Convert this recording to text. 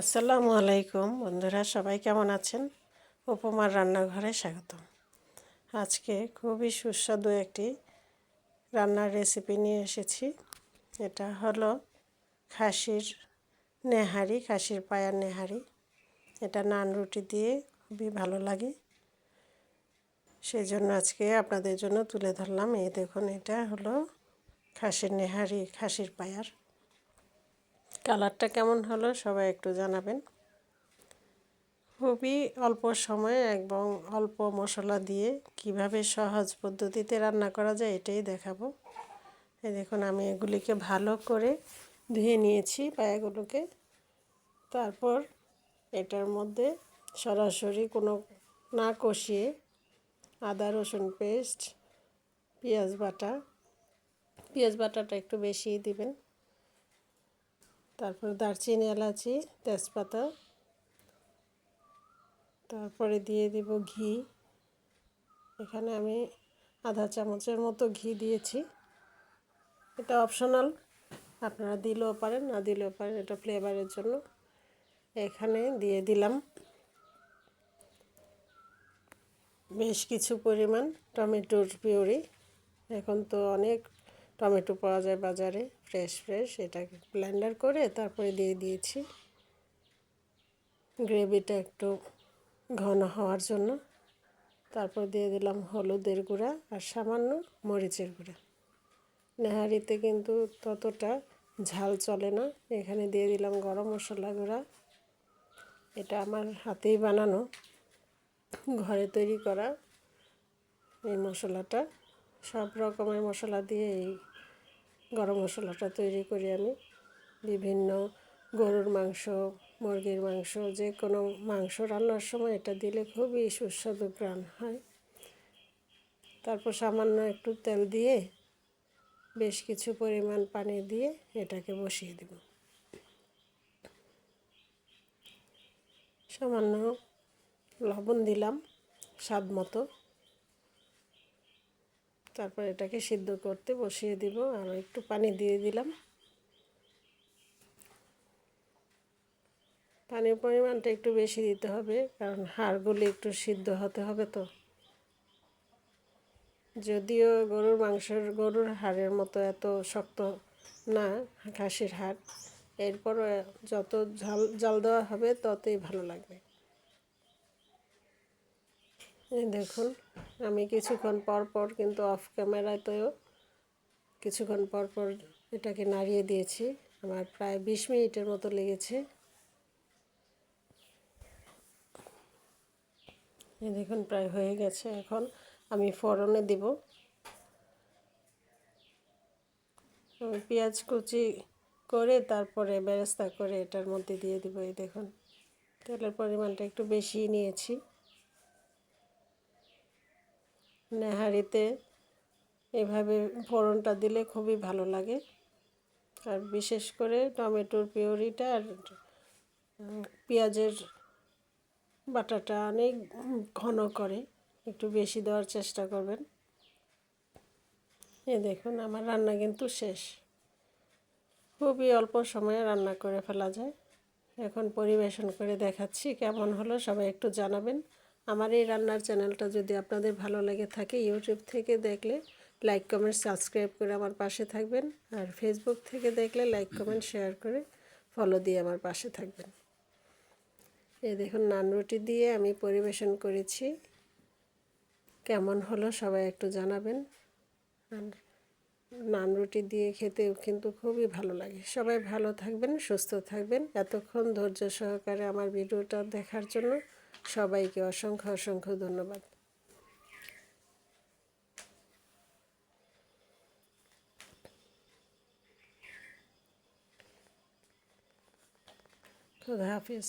আসসালামু আলাইকুম বন্ধুরা, সবাই কেমন আছেন? উপমার রান্নাঘরে স্বাগতম। আজকে খুবই সুস্বাদু একটি রান্নার রেসিপি নিয়ে এসেছি। এটা হলো খাসির নেহারি, খাসির পায়ার নেহারি। এটা নান রুটি দিয়ে খুবই ভালো লাগে। সেই জন্য আজকে আপনাদের জন্য তুলে ধরলাম। এই দেখুন, এটা হলো খাসির নেহারি, খাসির পায়ার। কালারটা কেমন হলো সবাই একটু জানাবেন। খুবই অল্প সময়ে এবং অল্প মশলা দিয়ে কীভাবে সহজ পদ্ধতিতে রান্না করা যায় এটাই দেখাবো। এই দেখুন, আমি এগুলিকে ভালো করে ধুয়ে নিয়েছি পায়াগুলোকে। তারপর এটার মধ্যে সরাসরি কোনো না কষিয়ে আদা, রসুন পেস্ট, পেঁয়াজ বাটা, পেঁয়াজ বাটাটা একটু বেশি দিবেন। তারপর দারচিনি, এলাচি, তেজপাতা। তারপরে দিয়ে দিব ঘি। এখানে আমি আধা চামচের মতো ঘি দিয়েছি। এটা অপশনাল আপনারা দিলেও পারেন, না দিলেও পারেন, এটা ফ্লেভারের জন্য। এখানে দিয়ে দিলাম বেশ কিছু পরিমাণ টমেটোর পিউরি। এখন তো অনেক টমেটো পাওয়া যায় বাজারে ফ্রেশ ফ্রেশ এটাকে ব্লেন্ডার করে তারপরে দিয়ে দিয়েছি। গ্রেভিটা একটু ঘন হওয়ার জন্য। তারপর দিয়ে দিলাম হলুদের গুঁড়া আর সামান্য মরিচের গুঁড়া। নেহারিতে কিন্তু ততটা ঝাল চলে না। এখানে দিয়ে দিলাম গরম মশলা গুঁড়া। এটা আমার হাতেই বানানো। ঘরে তৈরি করা এই মশলাটা। সব রকমের মশলা দিয়ে এই গরম মশলাটা তৈরি করি আমি। বিভিন্ন গরুর মাংস, মুরগির মাংস, যে কোনো মাংস রান্নার সময় এটা দিলে খুবই সুস্বাদু প্রাণ হয়। তারপর সামান্য একটু তেল দিয়ে বেশ কিছু পরিমাণ পানি দিয়ে এটাকে বসিয়ে দেব। সামান্য লবণ দিলাম স্বাদ মতো। তারপর এটাকে সিদ্ধ করতে বসিয়ে দিব, আর একটু পানি দিয়ে দিলাম। পানির পরিমাণটা একটু বেশি দিতে হবে, কারণ হাড়গুলি একটু সিদ্ধ হতে হবে তো। যদিও গরুর মাংসের, গরুর হাড়ের মতো এত শক্ত না খাসির হাড় এরপর যত ঝাল, জাল দেওয়া হবে ততই ভালো লাগবে। দেখুন আমি কিছুক্ষণ পর পর কিন্তু অফ ক্যামেরাতেও কিছুক্ষণ পর পর এটাকে নাড়িয়ে দিয়েছি। আমার প্রায় বিশ মিনিটের মতো লেগেছে। দেখুন, প্রায় হয়ে গেছে। এখন আমি ফোড়নে দিব। আমি পেঁয়াজ কুচি করে তারপরে বেরেস্তা করে এটার মধ্যে দিয়ে দিব। এই দেখুন, তেলের পরিমাণটা একটু বেশি নিয়েছি। নেহারিতে এভাবে ফোড়নটা দিলে খুবই ভালো লাগে। আর বিশেষ করে টমেটোর পিওরিটা আর পেঁয়াজের বাটাটা অনেক ঘন করে, একটু বেশি দেওয়ার চেষ্টা করবেন। এ দেখুন, আমার রান্না কিন্তু শেষ। খুবই অল্প সময়ে রান্না করে ফেলা যায়। এখন পরিবেশন করে দেখাচ্ছি, কেমন হলো সবাই একটু জানাবেন। আমার এই রান্নার চ্যানেলটা যদি আপনাদের ভালো লেগে থাকে, ইউটিউব থেকে দেখলে লাইক, কমেন্ট, সাবস্ক্রাইব করে আমার পাশে থাকবেন। আর ফেসবুক থেকে দেখলে লাইক, কমেন্ট, শেয়ার করে ফলো দিয়ে আমার পাশে থাকবেন। এই দেখুন, নান রুটি দিয়ে আমি পরিবেশন করেছি। কেমন হলো সবাই একটু জানাবেন। আর নান রুটি দিয়ে খেতেও কিন্তু খুবই ভালো লাগে। সবাই ভালো থাকবেন, সুস্থ থাকবেন। এতক্ষণ ধৈর্য সহকারে আমার ভিডিওটা দেখার জন্য সবাইকে অসংখ্য অসংখ্য ধন্যবাদ। খুদা হাফিজ।